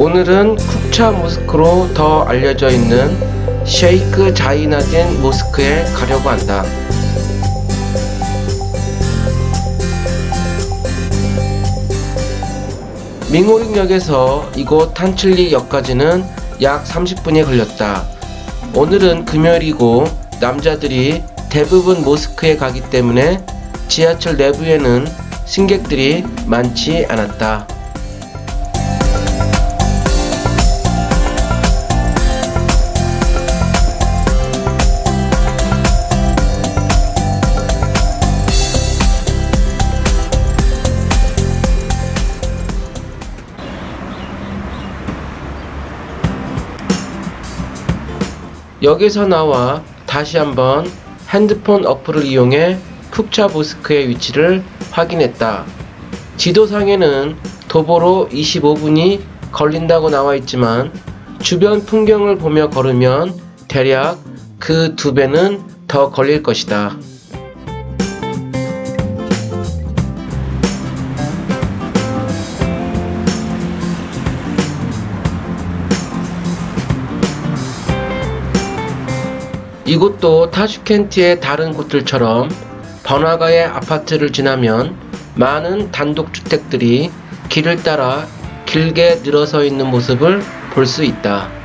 오늘은 쿡차 모스크로 더 알려져 있는 셰이크 자이나딘 모스크에 가려고 한다. 밍오릭역에서 이곳 탄칠리역까지는 약 30분이 걸렸다. 오늘은 금요일이고 남자들이 대부분 모스크에 가기 때문에 지하철 내부에는 승객들이 많지 않았다. 여기서 나와 다시 한번 핸드폰 어플을 이용해 쿡차 모스크의 위치를 확인했다. 지도상에는 도보로 25분이 걸린다고 나와 있지만 주변 풍경을 보며 걸으면 대략 그 두 배는 더 걸릴 것이다. 이곳도 타슈켄트의 다른 곳들처럼 번화가의 아파트를 지나면 많은 단독주택들이 길을 따라 길게 늘어서 있는 모습을 볼 수 있다.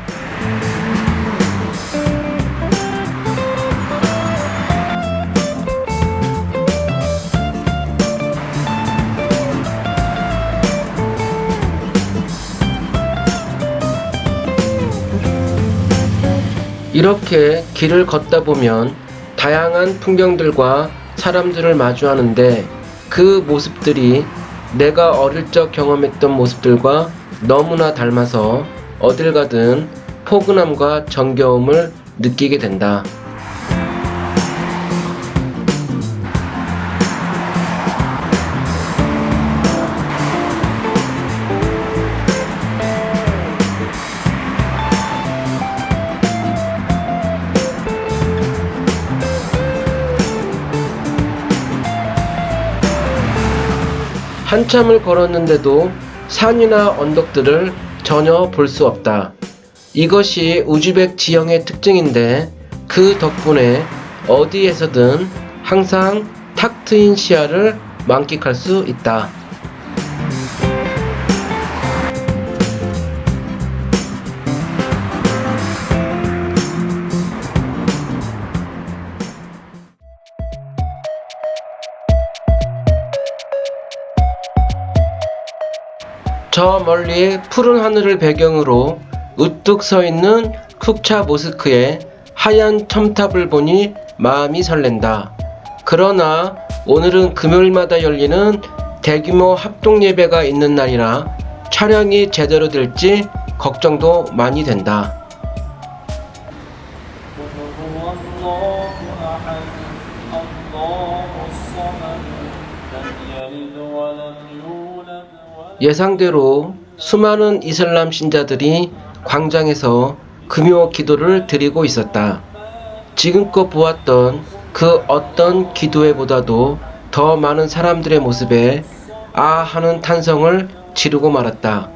이렇게 길을 걷다 보면 다양한 풍경들과 사람들을 마주하는데 그 모습들이 내가 어릴 적 경험했던 모습들과 너무나 닮아서 어딜 가든 포근함과 정겨움을 느끼게 된다. 한참을 걸었는데도 산이나 언덕들을 전혀 볼 수 없다. 이것이 우즈벡 지형의 특징인데 그 덕분에 어디에서든 항상 탁 트인 시야를 만끽할 수 있다. 저 멀리 푸른 하늘을 배경으로 우뚝 서 있는 쿡차 모스크의 하얀 첨탑을 보니 마음이 설렌다. 그러나 오늘은 금요일마다 열리는 대규모 합동 예배가 있는 날이라 촬영이 제대로 될지 걱정도 많이 된다. 예상대로 수많은 이슬람 신자들이 광장에서 금요 기도를 드리고 있었다. 지금껏 보았던 그 어떤 기도회보다도 더 많은 사람들의 모습에 아 하는 탄성을 지르고 말았다.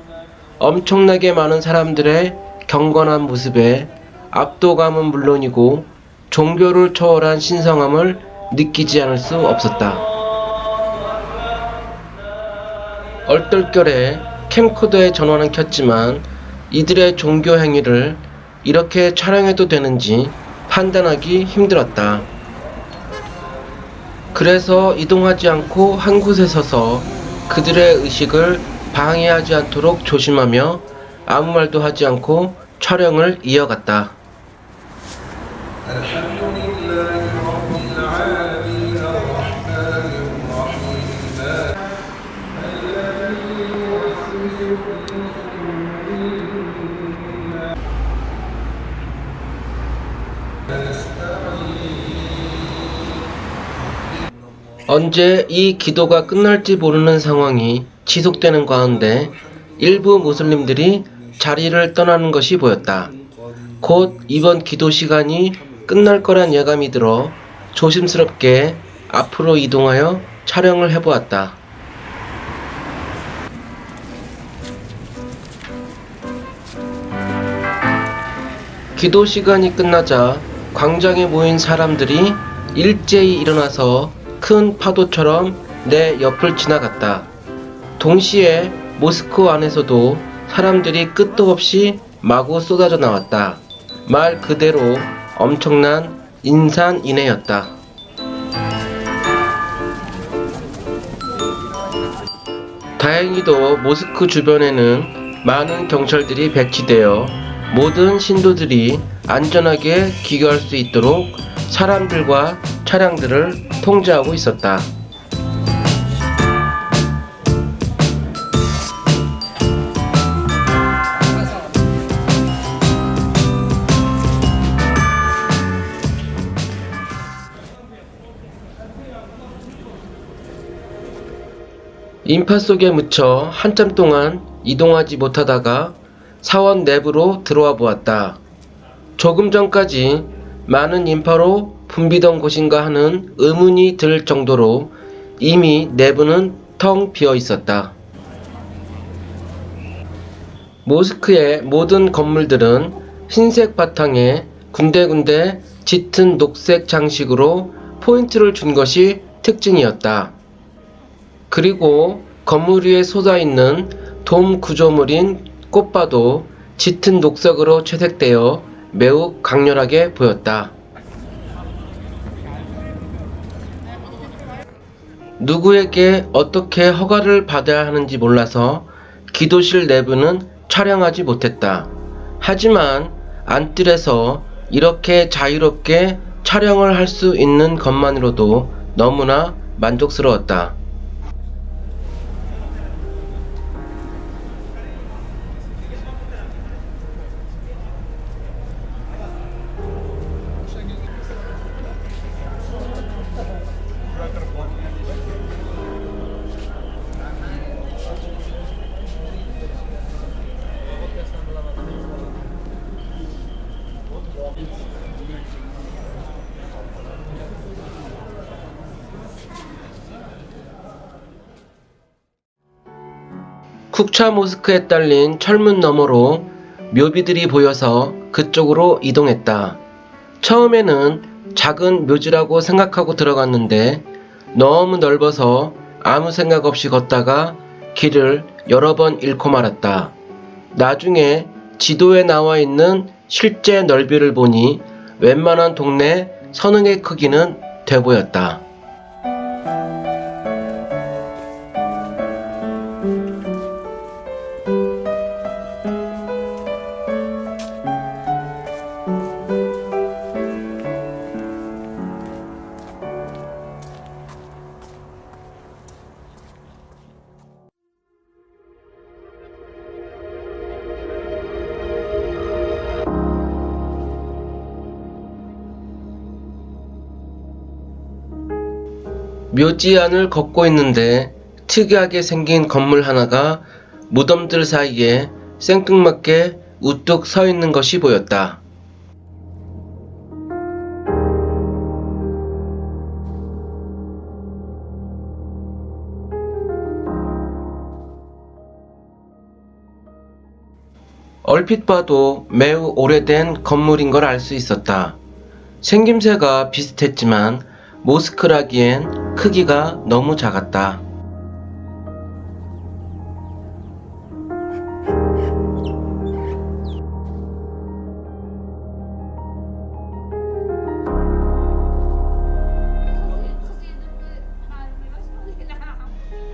엄청나게 많은 사람들의 경건한 모습에 압도감은 물론이고 종교를 초월한 신성함을 느끼지 않을 수 없었다. 얼떨결에 캠코더의 전원은 켰지만 이들의 종교 행위를 이렇게 촬영해도 되는지 판단하기 힘들었다. 그래서 이동하지 않고 한 곳에 서서 그들의 의식을 방해하지 않도록 조심하며 아무 말도 하지 않고 촬영을 이어갔다. 언제 이 기도가 끝날지 모르는 상황이 지속되는 가운데 일부 무슬림들이 자리를 떠나는 것이 보였다. 곧 이번 기도 시간이 끝날 거란 예감이 들어 조심스럽게 앞으로 이동하여 촬영을 해보았다. 기도 시간이 끝나자 광장에 모인 사람들이 일제히 일어나서 큰 파도처럼 내 옆을 지나갔다. 동시에 모스크 안에서도 사람들이 끝도 없이 마구 쏟아져 나왔다. 말 그대로 엄청난 인산인해였다. 다행히도 모스크 주변에는 많은 경찰들이 배치되어 모든 신도들이 안전하게 귀가할 수 있도록 사람들과 차량들을 통제하고 있었다. 인파 속에 묻혀 한참 동안 이동하지 못하다가 사원 내부로 들어와 보았다. 조금 전까지 많은 인파로 붐비던 곳인가 하는 의문이 들 정도로 이미 내부는 텅 비어 있었다. 모스크의 모든 건물들은 흰색 바탕에 군데군데 짙은 녹색 장식으로 포인트를 준 것이 특징이었다. 그리고 건물 위에 솟아 있는 돔 구조물인 꽃바도 짙은 녹색으로 채색되어 매우 강렬하게 보였다. 누구에게 어떻게 허가를 받아야 하는지 몰라서 기도실 내부는 촬영하지 못했다. 하지만 안뜰에서 이렇게 자유롭게 촬영을 할 수 있는 것만으로도 너무나 만족스러웠다. 쿡차 모스크에 딸린 철문 너머로 묘비들이 보여서 그쪽으로 이동했다. 처음에는 작은 묘지라고 생각하고 들어갔는데 너무 넓어서 아무 생각 없이 걷다가 길을 여러 번 잃고 말았다. 나중에 지도에 나와 있는 실제 넓이를 보니 웬만한 동네 선흥의 크기는 돼 보였다. 묘지 안을 걷고 있는데 특이하게 생긴 건물 하나가 무덤들 사이에 생뚱맞게 우뚝 서 있는 것이 보였다. 얼핏 봐도 매우 오래된 건물인 걸 알 수 있었다. 생김새가 비슷했지만 모스크라기엔 크기가 너무 작았다.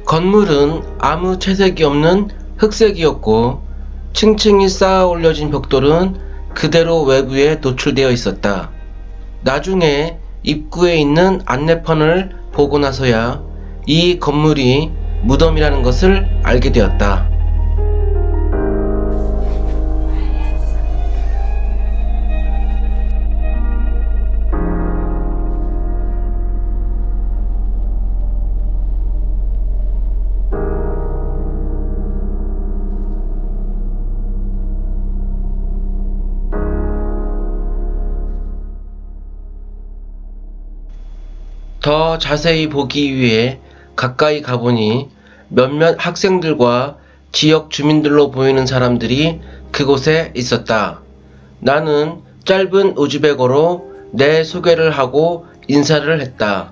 건물은 아무 채색이 없는 흑색이었고 층층이 쌓아 올려진 벽돌은 그대로 외부에 노출되어 있었다. 나중에 입구에 있는 안내판을 보고 나서야 이 건물이 무덤이라는 것을 알게 되었다. 더 자세히 보기 위해 가까이 가보니 몇몇 학생들과 지역 주민들로 보이는 사람들이 그곳에 있었다. 나는 짧은 우즈베거로 내 소개를 하고 인사를 했다.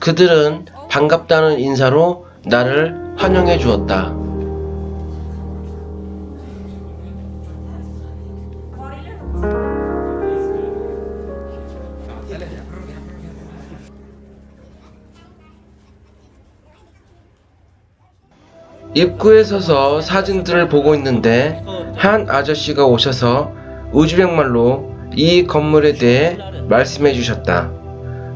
그들은 반갑다는 인사로 나를 환영해 주었다. 입구에 서서 사진들을 보고 있는데 한 아저씨가 오셔서 우즈벡말로 이 건물에 대해 말씀해 주셨다.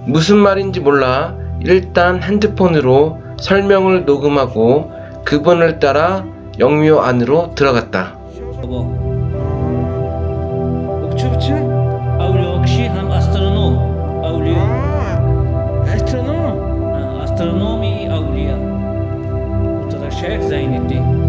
무슨 말인지 몰라 일단 핸드폰으로 설명을 녹음하고 그분을 따라 영묘 안으로 들어갔다. Şeyh Zeyneddin.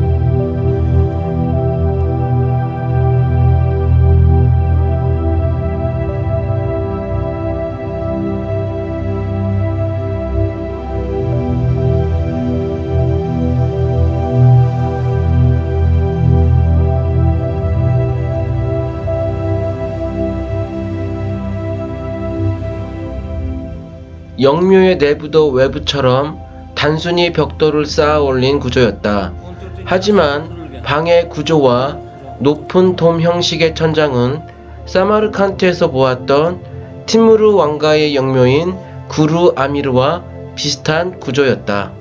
영묘의 내부도 외부처럼 단순히 벽돌을 쌓아 올린 구조였다. 하지만 방의 구조와 높은 돔 형식의 천장은 사마르칸트에서 보았던 티무르 왕가의 영묘인 구루 아미르와 비슷한 구조였다.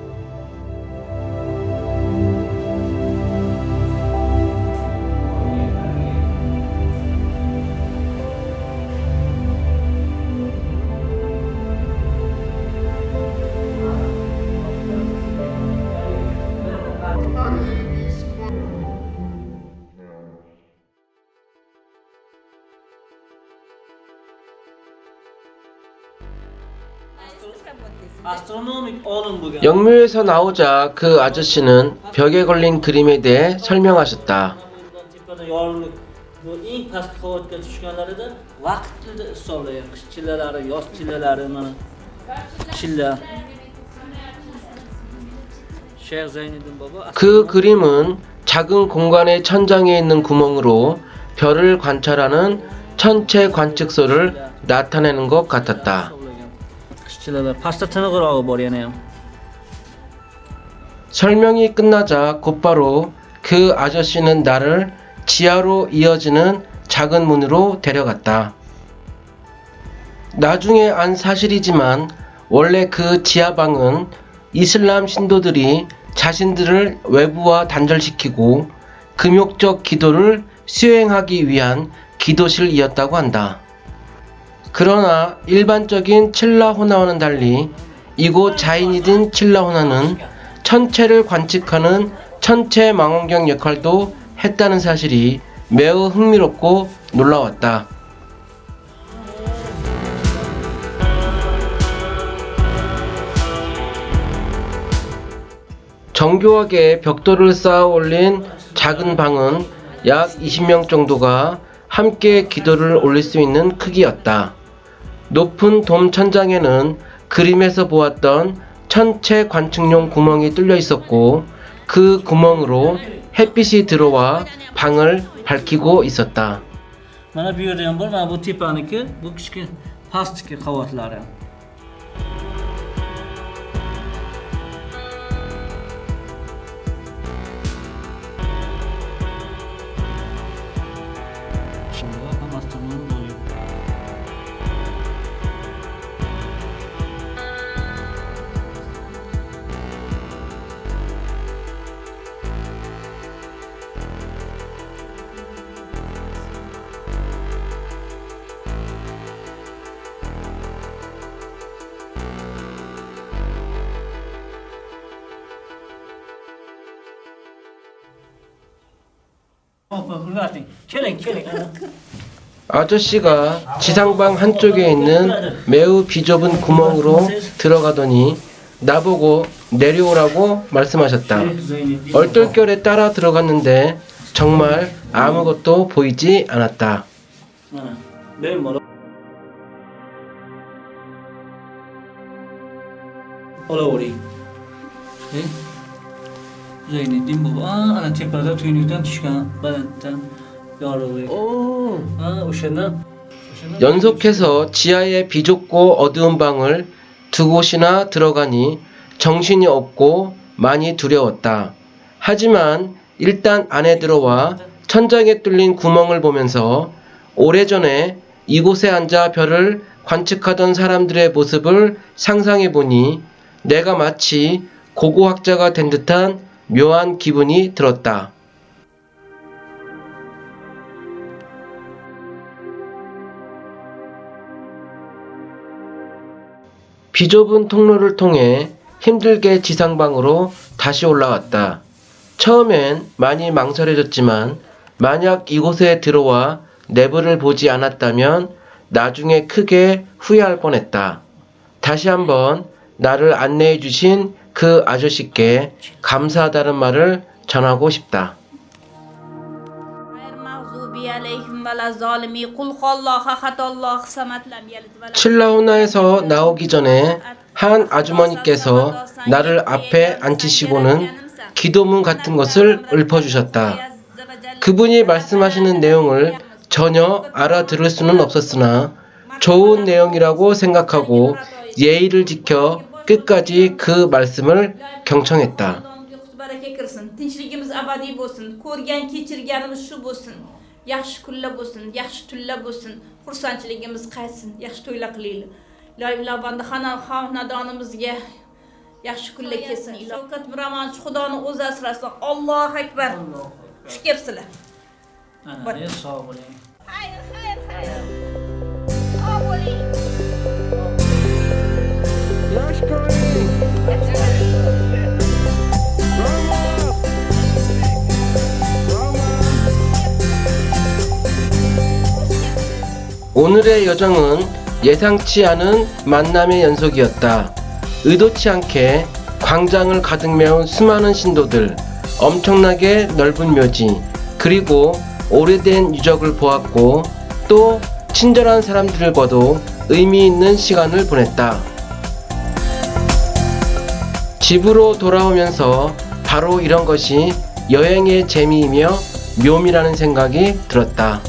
영묘에서 나오자 그 아저씨는 벽에 걸린 그림에 대해 설명하셨다. 그 그림은 작은 공간의 천장에 있는 구멍으로 별을 관찰하는 천체 관측소를 나타내는 것 같았다. Pastda tiniqrog'i bor yana ham 설명이 끝나자 곧바로 그 아저씨는 나를 지하로 이어지는 작은 문으로 데려갔다. 나중에 안 사실이지만 원래 그 지하방은 이슬람 신도들이 자신들을 외부와 단절시키고 금욕적 기도를 수행하기 위한 기도실이었다고 한다. 그러나 일반적인 칠라호나와는 달리 이곳 자인이든 칠라호나는 천체를 관측하는 천체 망원경 역할도 했다는 사실이 매우 흥미롭고 놀라웠다. 정교하게 벽돌을 쌓아 올린 작은 방은 약 20명 정도가 함께 기도를 올릴 수 있는 크기였다. 높은 돔 천장에는 그림에서 보았던 천체 관측용 구멍이 뚫려 있었고 그 구멍으로 햇빛이 들어와 방을 밝히고 있었다. Hoppa, hurmating. Keling, keling. 아저씨가 지상방 한쪽에 있는 매우 비좁은 구멍으로 들어가더니 나보고 내려오라고 말씀하셨다. 얼떨결에 따라 들어갔는데 정말 아무것도 보이지 않았다. Olavering. Zayniddin bobo, ah, ana tepada tuynukdan tushgan balanddan yorug'lik. 오, Ha, o'shandan 연속해서 지하의 비좁고 어두운 방을 두 곳이나 들어가니 정신이 없고 많이 두려웠다. 하지만 일단 안에 들어와 천장에 뚫린 구멍을 보면서 오래전에 이곳에 앉아 별을 관측하던 사람들의 모습을 상상해 보니 내가 마치 고고학자가 된 듯한 묘한 기분이 들었다. 비좁은 통로를 통해 힘들게 지상방으로 다시 올라왔다. 처음엔 많이 망설여졌지만 만약 이곳에 들어와 내부를 보지 않았다면 나중에 크게 후회할 뻔했다. 다시 한번 나를 안내해 주신 그 아저씨께 감사하다는 말을 전하고 싶다. 칠라우나에서 나오기 전에 한 아주머니께서 나를 앞에 앉히시고는 기도문 같은 것을 읊어주셨다. 그분이 말씀하시는 내용을 전혀 알아들을 수는 없었으나 좋은 내용이라고 생각하고 예의를 지켜 끝까지 그 말씀을 경청했다. Xudoning baraka kirsin tinchligimiz abadiy bo'lsin ko'rgan kechirganimiz shu bo'lsin yaxshi kunlar bo'lsin yaxshi tunlar bo'lsin xursandchiligimiz qaytsin yaxshi to'ylar qilaylik iloyim lavanda xonadonimizga yaxshi kunlar kelsin shavkat miromonovich xudoni o'zi asrasin allohu akbar xush kelibsizlar Ana, sog' bo'ling. xayr xayr xayr 오늘의 여정은 예상치 않은 만남의 연속이었다. 의도치 않게 광장을 가득 메운 수많은 신도들, 엄청나게 넓은 묘지, 그리고 오래된 유적을 보았고 또 친절한 사람들과도 의미 있는 시간을 보냈다. 집으로 돌아오면서 바로 이런 것이 여행의 재미이며 묘미라는 생각이 들었다.